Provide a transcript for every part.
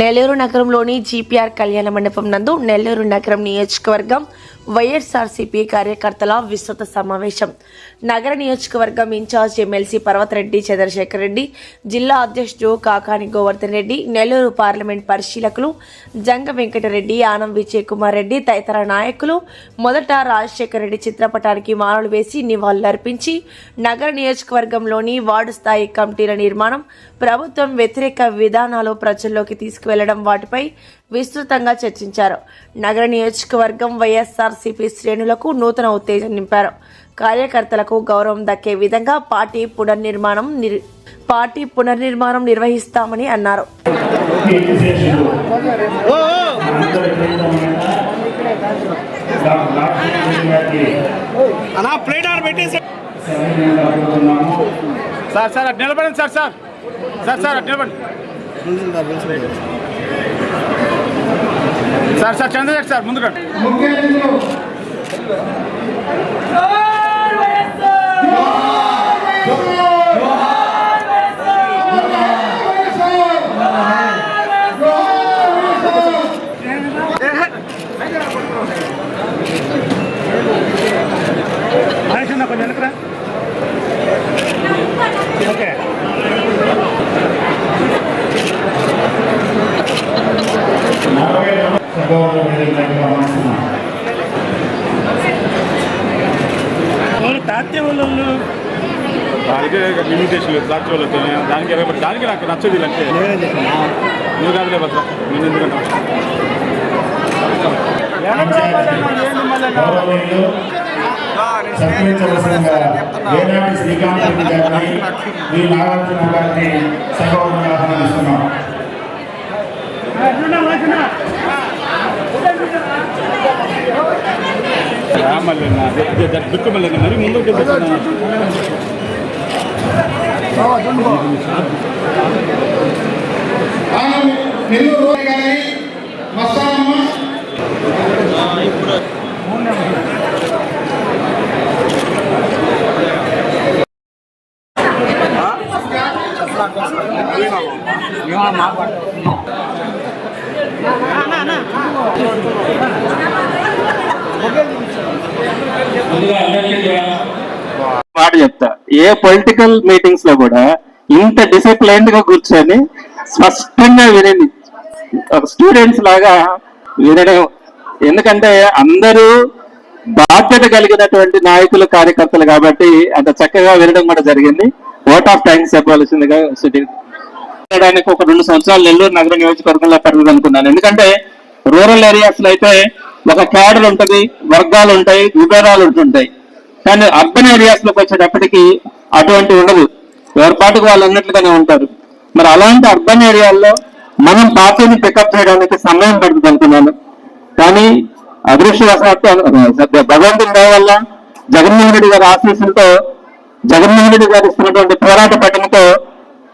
నెల్లూరు నగరంలోని జీపీఆర్ కళ్యాణ మండపం నందు నెల్లూరు నగరం నియోజకవర్గం వైఎస్ఆర్సీపీ కార్యకర్తల విస్తృత సమావేశం. నగర నియోజకవర్గం ఇన్ఛార్జ్ ఎమ్మెల్సీ పర్వతరెడ్డి చంద్రశేఖర్ రెడ్డి జిల్లా అధ్యక్షుడు కాకాని గోవర్ధన్ రెడ్డి నెల్లూరు పార్లమెంట్ పరిశీలకులు జంగ వెంకటరెడ్డి ఆనం విజయ్ కుమార్ రెడ్డి తదితర నాయకులు మొదట రాజశేఖర రెడ్డి చిత్రపటానికి మాలలు వేసి నివాళులర్పించి నగర నియోజకవర్గంలోని వార్డు స్థాయి కమిటీల నిర్మాణం ప్రభుత్వం వ్యతిరేక విధానాలు ప్రజల్లోకి తీసుకు తీసుకువెళ్ళడం వాటిపై విస్తృతంగా చర్చించారు. నగర నియోజకవర్గం వైఎస్ఆర్సీపీ శ్రేణులకు నూతన ఉత్తేజం నింపారు. కార్యకర్తలకు గౌరవం దక్కే విధంగా పార్టీ పునర్నిర్మాణం నిర్- పార్టీ పునర్నిర్మాణం నిర్వహిస్తామని అన్నారు. సార్ సార్ అటు నిలబడండి సార్ సార్. సార్ సార్ అటు నిలబడండి. సార్ సార్ చంద్రశేఖర్ సార్ ముందుకు వాళ్ళు దానికి లిమిటేషన్ లేదు దానికి ఇరవై దానికి నాకు నచ్చదు అంటే నువ్వు కాదులే భద్ర నేను ఎందుకంటే గౌరవనీయులు సత్కరించవలసిందిగా ఏనాటి శ్రీకాంత్ రెడ్డి గారిని వి నాగార్జున గారిని సగౌరవంగా ఆహ్వానిస్తున్నాం మళ్ళీ దుఃఖ మరి ముందు మాట్లాడుతున్నాం మాట చెప్తా. ఏ పొలిటికల్ మీటింగ్స్లో కూడా ఇంత డిసిప్లైన్డ్గా కూర్చొని స్పష్టంగా వినండి ఒక స్టూడెంట్స్ లాగా వినడం. ఎందుకంటే అందరూ బాధ్యత కలిగినటువంటి నాయకులు కార్యకర్తలు కాబట్టి అంత చక్కగా వినడం కూడా జరిగింది. ఓట్ ఆఫ్ థ్యాంక్స్ చెప్పవలసిందిగా చేయడానికి ఒక రెండు సంవత్సరాలు నెల్లూరు నగర నియోజకవర్గంలో పెడదాం అనుకున్నాను ఎందుకంటే రూరల్ ఏరియాస్లో అయితే ఒక క్యాడర్ ఉంటది వర్గాలు ఉంటాయి విభేదాలు ఉంటుంటాయి. కానీ అర్బన్ ఏరియాస్లోకి వచ్చేటప్పటికి అటువంటి ఉండదు. ఎవరి పాటుకు వాళ్ళు అన్నట్లుగానే ఉంటారు. మరి అలాంటి అర్బన్ ఏరియాల్లో మనం పార్టీని పికప్ చేయడానికి సమయం పడుతుంది అనుకున్నాను కానీ అదృష్టవశాత్తు భగవంతుని దయ వల్ల జగన్మోహన్ రెడ్డి గారి ఆశీస్సులతో జగన్మోహన్ రెడ్డి గారు ఇస్తున్నటువంటి పోరాట పట్టణంతో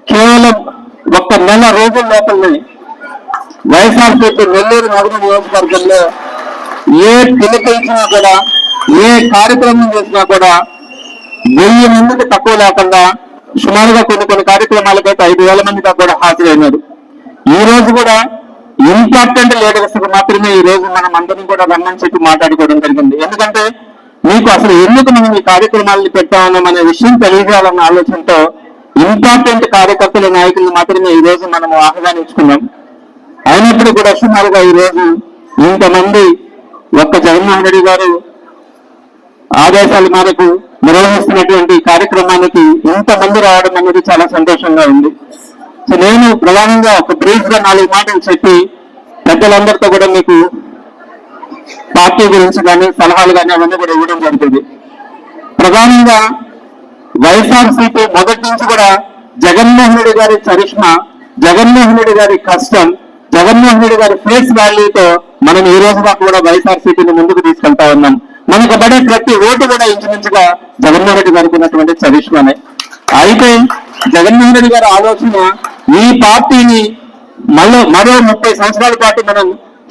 కేవలం ఒక్క నెల రోజుల లోపలనే వైఎస్ఆర్సీపీ నెల్లూరు నగర నియోజకవర్గంలో ఏ పిలిపించినా కూడా ఏ కార్యక్రమం చేసినా కూడా వెయ్యి మందికి తక్కువ లేకుండా సుమారుగా కొన్ని కొన్ని కార్యక్రమాలకు అయితే ఐదు వేల మంది దాకా కూడా హాజరైనారు. ఈ రోజు కూడా ఇంపార్టెంట్ లీడర్స్ మాత్రమే ఈ రోజు మనం అందరం కూడా రమ్మని చెప్పి మాట్లాడుకోవడం జరిగింది. ఎందుకంటే మీకు అసలు ఎందుకు మనం ఈ కార్యక్రమాలను పెట్టామన్న అనే విషయం తెలియజేయాలన్న ఆలోచనతో ఇంపార్టెంట్ కార్యకర్తల నాయకులను మాత్రమే ఈ రోజు మనం ఆహ్వానించుకున్నాం. అయినప్పుడు కూడా సుమారుగా ఈ రోజు ఇంతమంది ఒక్క జగన్మోహన్ రెడ్డి గారు ఆదేశాల మేరకు నిర్వహిస్తున్నటువంటి కార్యక్రమానికి ఇంతమంది రావడం అనేది చాలా సంతోషంగా ఉంది. సో నేను ప్రధానంగా ఒక బ్రీఫ్గా నాలుగు మాటలు చెప్పి పెద్దలందరితో కూడా మీకు పార్టీ గురించి కానీ సలహాలు కానీ అవన్నీ కూడా ఇవ్వడం జరుగుతుంది. ప్రధానంగా వైఎస్ఆర్సీపీ మొదటి నుంచి కూడా జగన్మోహన్ రెడ్డి గారి చరిష్మా జగన్మోహన్ రెడ్డి గారి కష్టం జగన్మోహన్ రెడ్డి గారి ఫేస్ వాల్యూతో మనం ఈ రోజు దాకా కూడా వైఎస్ఆర్సీపీని ముందుకు తీసుకెళ్తా ఉన్నాం. మనకు పడే ప్రతి ఓటు కూడా ఇంచుమించుగా జగన్మోహన్ రెడ్డి గారికి ఉన్నటువంటి చరిష్మానే అయితే జగన్మోహన్ రెడ్డి గారి ఆలోచన ఈ పార్టీని మళ్ళీ మరో ముప్పై సంవత్సరాల పాటు మనం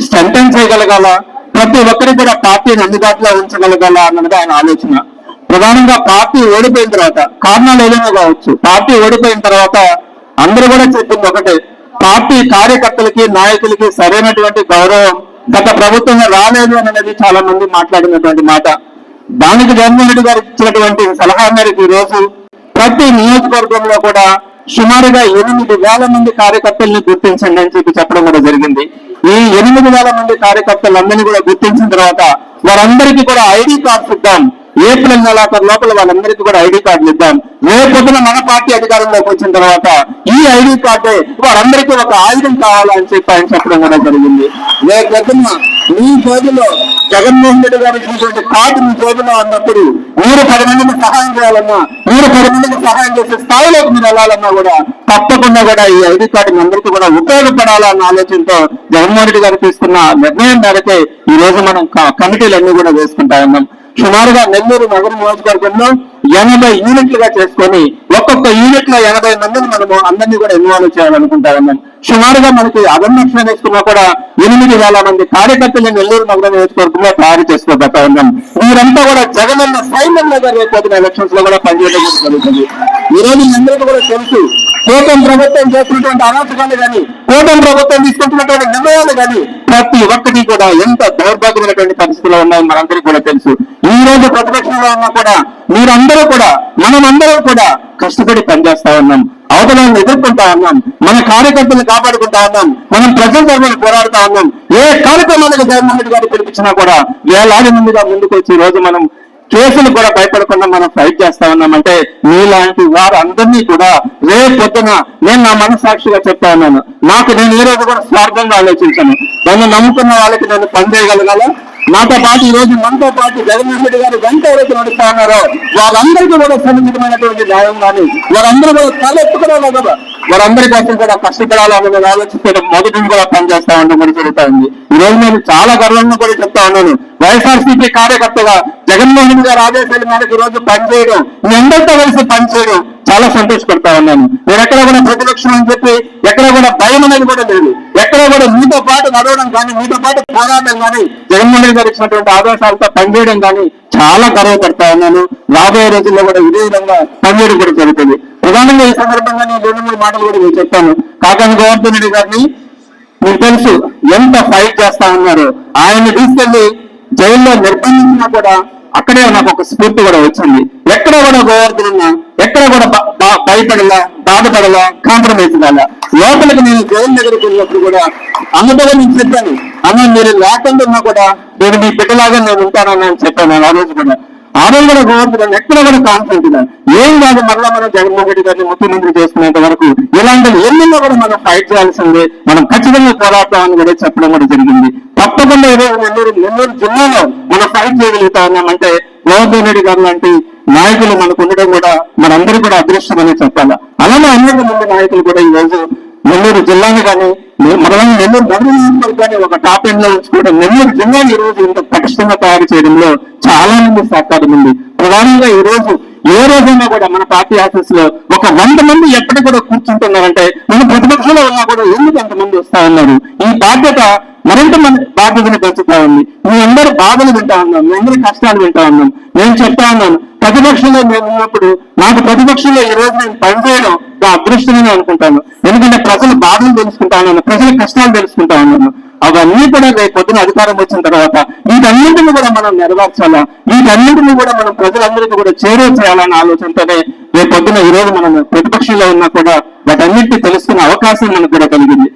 స్ట్రెంథన్ చేయగలగాల? ప్రతి ఒక్కరి కూడా పార్టీని అందుబాటులో ఉంచగలగాల అన్నది ఆయన ఆలోచన. ప్రధానంగా పార్టీ ఓడిపోయిన తర్వాత కారణాలు ఏదైనా కావచ్చు పార్టీ ఓడిపోయిన తర్వాత అందరూ కూడా చెప్పింది ఒకటే పార్టీ కార్యకర్తలకి నాయకులకి సరైనటువంటి గౌరవం గత ప్రభుత్వంలో రాలేదు అనేది చాలా మంది మాట్లాడినటువంటి మాట. దానికి జగన్మోహన్ రెడ్డి గారు ఇచ్చినటువంటి సలహా మేరకు ఈ రోజు ప్రతి నియోజకవర్గంలో కూడా సుమారుగా ఎనిమిది వేల మంది కార్యకర్తల్ని గుర్తించండి అని చెప్పి చెప్పడం కూడా జరిగింది. ఈ ఎనిమిది వేల మంది కార్యకర్తలందరినీ కూడా గుర్తించిన తర్వాత వారందరికీ కూడా ఐడి కార్డ్స్ ఇద్దాం. ఏప్రిల్ నెలాఖరు లోపల వాళ్ళందరికీ కూడా ఐడి కార్డులు ఇద్దాం. రేపొద్దున మన పార్టీ అధికారంలోకి వచ్చిన తర్వాత ఈ ఐడి కార్డే వారందరికీ ఒక ఆయుధం కావాలని చెప్పి ఆయన చెప్పడం కూడా జరిగింది. రేపొద్దున మీ జోబులో జగన్మోహన్ రెడ్డి గారు ఇచ్చినటువంటి కార్డు మీ జోబులో ఉన్నప్పుడు మీరు పది మందికి సహాయం చేయాలన్నా మీరు పది మందికి సహాయం చేసే స్థాయిలోకి మీరు వెళ్ళాలన్నా కూడా తప్పకుండా కూడా ఈ ఐడి కార్డు మీ అందరికీ కూడా ఉపయోగపడాలన్న ఆలోచనతో జగన్మోహన్ రెడ్డి గారు తీసుకున్న నిర్ణయం మేరకే ఈ రోజు మనం కమిటీలన్నీ కూడా వేసుకుంటా ఉన్నాం. సుమారుగా నెల్లూరు నగర నియోజకవర్గంలో ఎనభై యూనిట్లుగా చేసుకొని ఒక్కొక్క యూనిట్లో ఎనభై మందిని మనము అందరినీ కూడా ఇన్వాల్వ్ చేయాలనుకుంటామన్నాను సుమారుగా మనకి అగమ్యక్షణ వేసుకున్నా కూడా ఎనిమిది వేల మంది కార్యకర్తలు నెల్లూరు నగరం నియోజకవర్గంలో తయారు చేసుకోబోతా ఉన్నాం మీరంతా కూడా జగనన్న సైన్యంలో రేపు పొద్దున ఎలక్షన్స్లో కూడా పనిచేయడం జరుగుతుంది. ఈ రోజు అందరికీ కూడా తెలుసు కూటమి ప్రభుత్వం చేస్తున్నటువంటి అరాచకాలు కానీ కూటమి ప్రభుత్వం తీసుకుంటున్నటువంటి నిర్ణయాలు కానీ ప్రతి ఒక్కటి కూడా ఎంత దౌర్భాగ్యమైనటువంటి పరిస్థితుల్లో ఉన్నాయో మనందరికీ కూడా తెలుసు. ఈ రోజు ప్రతిపక్షంలో ఉన్నా కూడా మీరందరూ కూడా మనమందరం కూడా కష్టపడి పనిచేస్తా ఉన్నాం. అవతలను ఎదుర్కొంటా ఉన్నాం. మన కార్యకర్తలు కాపాడుకుంటా ఉన్నాం. మనం ప్రజల తరఫున పోరాడుతా ఉన్నాం. ఏ కార్యక్రమాలకు జగన్మోహన్ రెడ్డి గారు పిలిపించినా కూడా వేలాది మందిగా ముందుకు వచ్చి రోజు మనం కేసులు కూడా భయపడకుండా మనం ఫైట్ చేస్తా ఉన్నామంటే మీలాంటి వారు అందరినీ కూడా రేపు పొద్దున నేను నా మనసాక్షిగా చెప్తా ఉన్నాను. నాకు నేను ఈ రోజు కూడా స్వార్థంగా ఆలోచించాను. నన్ను నమ్ముకున్న వాళ్ళకి నేను పనిచేయగలగాల నాతో పాటు ఈ రోజు మనతో పాటు జగన్మోహన్ రెడ్డి గారు వెంట ఎవరైతే నడుస్తా ఉన్నారో వాళ్ళందరికీ కూడా సన్నిహితమైనటువంటి న్యాయం కానీ వారందరూ కూడా తలెత్తుకునే కదా. వారందరి కోసం కూడా కష్టపడాలని ఆలోచిస్తే మొదటి కూడా పనిచేస్తా ఉండడం కూడా జరుగుతా ఉంది. ఈ రోజు నేను చాలా గర్వంగా కూడా చెప్తా ఉన్నాను. వైఎస్ఆర్సీపీ కార్యకర్తగా జగన్మోహన్ గారి ఆదేశాల మేరకు ఈ రోజు పనిచేయడం మీ అందరితో కలిసి పనిచేయడం చాలా సంతోషపడతా ఉన్నాను. నేను ఎక్కడ కూడా ప్రతిపక్షం అని చెప్పి ఎక్కడ కూడా భయం అనేది కూడా లేదు. ఎక్కడ కూడా మీతో పాటు నడవడం కానీ మీతో పాటు పోరాటం కానీ జగన్మోహన్ రెడ్డి గారు ఇచ్చినటువంటి ఆదేశాలతో పనిచేయడం కానీ చాలా గర్వపడతా ఉన్నాను. రాబోయే రోజుల్లో కూడా ఇదే విధంగా పనిచేయడం కూడా జరుగుతుంది. ప్రధానంగా ఈ సందర్భంగా నేను రెండు మూడు మాటలు కూడా మీకు చెప్తాను. కాకాని గోవర్ధన్ రెడ్డి గారిని మీకు తెలుసు ఎంత ఫైట్ చేస్తా ఉన్నారు. ఆయన్ని తీసుకెళ్ళి జైల్లో నిర్బంధించినా కూడా అక్కడే నాకు ఒక స్ఫూర్తి కూడా వచ్చింది. ఎక్కడ కూడా గోవర్ధన్ ఎక్కడ కూడా భయపడలా బాధపడలా కాంప్రమైజ్ కాలా. లోపలికి నేను దేవుని దగ్గరికి వెళ్ళినప్పుడు కూడా అన్నతో నేను చెప్పాను. అమ్మ మీరు లేకుండా కూడా నేను మీ బిడ్డలాగా నేను ఉంటానని అని చెప్పాను ఆ రోజు కూడా. ఆ రోజు కూడా గోవర్ధన్ ఎక్కడ కూడా కాన్ఫిడెంట్ ఏం కాదు మరలా మనం జగన్మోహన్ రెడ్డి గారిని ముఖ్యమంత్రి చేసుకునేంత వరకు ఇలాంటి ఎన్నెన్నో కూడా మనం ఫైట్ చేయాల్సిందే. మనం ఖచ్చితంగా పోరాడతామని కూడా చెప్పడం కూడా జరిగింది. తప్పకుండా ఈరోజు నెల్లూరు నెల్లూరు జిల్లాలో మనం ఫైట్ చేయగలుగుతా ఉన్నామంటే గోవర్ధన్ రెడ్డి గారు లాంటి నాయకులు మనకు ఉండడం కూడా మనందరూ కూడా అదృష్టం చెప్పాలా. చెప్పాలి అలానే అనేక మంది నాయకులు కూడా ఈ రోజు నెల్లూరు జిల్లాని కానీ మనం నెల్లూరు నగర కానీ ఒక టాప్ ఎండ్లో ఉంచుకోవడం నెల్లూరు జిల్లాని ఈ రోజు ఇంత పటిష్టంగా తయారు చేయడంలో చాలా మంది సహకారం ఉంది. ప్రధానంగా ఈ రోజు ఏ రోజైనా కూడా మన పార్టీ ఆఫీస్లో ఒక వంద మంది ఎక్కడ కూడా కూర్చుంటున్నారంటే మన ప్రతిపక్షంలో ఉన్నా కూడా ఎందుకు అంతమంది వస్తా ఉన్నారు? ఈ బాధ్యత మరింత మంది బాధ్యతను పెంచుతా ఉంది. మీ అందరూ బాధలు వింటా ఉన్నాం. మీ అందరి కష్టాలు వింటా ఉన్నాం. నేను చెప్తా ఉన్నాను. ప్రతిపక్షంలో నేను ఉన్నప్పుడు నాకు ప్రతిపక్షంలో ఈ రోజు నేను పనిచేయడం నా అదృష్టమని అనుకుంటాను. ఎందుకంటే ప్రజల బాధలు తెలుసుకుంటా ఉన్నాను ప్రజల కష్టాలు తెలుసుకుంటా ఉన్నాను. అవన్నీ కూడా రేపు పొద్దున అధికారం వచ్చిన తర్వాత వీటన్నింటిని కూడా మనం నెరవేర్చాలా? వీటన్నింటిని కూడా మనం ప్రజలందరికీ కూడా చేరువ చేయాలన్న ఆలోచనతోనే రేపు పొద్దున ఈ రోజు మనం ప్రతిపక్షంలో ఉన్నా కూడా వాటన్నింటినీ తెలుసుకునే అవకాశం మనకు కూడా కలిగింది.